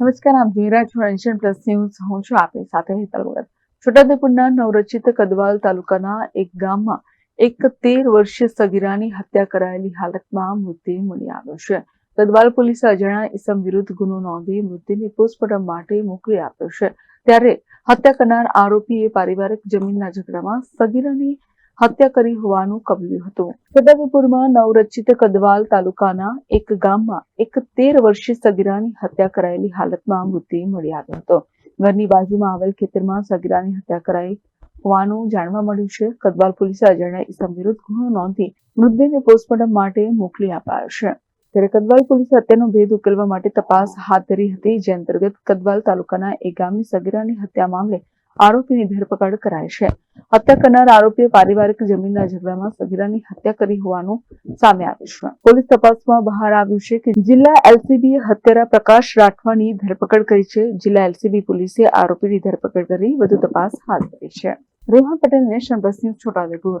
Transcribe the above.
નમસ્કાર, આપ જોઈ રહ્યા છો એન્શિયન પ્લસ ન્યૂઝ હું છું આપની સાથે હેતલ ભગત છોટાઉદેપુરના નવરચિત કદવાલ તાલુકાના એક ગામમાં એક તેર વર્ષીય સગીરાની હત્યા કરાયેલી હાલતમાં મૃતદેહ મળી આવ્યો છે. કદવાલ પોલીસે અજાણ્યા ઇસમ વિરુદ્ધ ગુનો નોંધી મૃતદેહને પોસ્ટમોર્ટમ માટે મોકલી આપ્યો છે. ત્યારે હત્યા કરનાર આરોપીએ પારિવારિક જમીનના ઝઘડામાં સગીરાની હત્યા કરી હોવાનું કબલ્યું હતું. છોટાઉદેપુરમાં નવરચિત કદવાલ તાલુકાના એક ગામમાં એક તેર વર્ષીય સગીરાની હત્યા કરાયેલી હાલતમાં મૃતદેહ મળી આવ્યો હતો. ઘરની બાજુમાં આવેલ ખેતરમાં સગીરાની હત્યા કરાઈ હોવાનું જાણવા મળ્યું છે. કદવાલ પોલીસે અજાણ્યા ઇસમ વિરુદ્ધ ગુનો નોંધી મૃતદેહને પોસ્ટમોર્ટમ માટે મોકલી અપાયો છે. ત્યારે કદવાલ પોલીસે હત્યાનો ભેદ ઉકેલવા માટે તપાસ હાથ ધરી હતી. જે અંતર્ગત કદવાલ તાલુકાના એક ગામની સગીરાની હત્યા મામલે આરોપીની ધરપકડ કરાઈ છે. હત્યા કરનાર આરોપીએ પારિવારિક જમીનના ઝઘડામાં સગીરાની હત્યા કરી હોવાનું સામે આવ્યું છે. પોલીસ તપાસમાં બહાર આવ્યું છે કે જિલ્લા એલસીબીએ હત્યારા પ્રકાશ રાઠવાની ધરપકડ કરી છે. જિલ્લા એલસીબી પોલીસે આરોપીની ધરપકડ કરી વધુ તપાસ હાથ ધરી છે. રેહા પટેલ નેશનલ બસ ન્યૂઝ, છોટાઉદેપુર.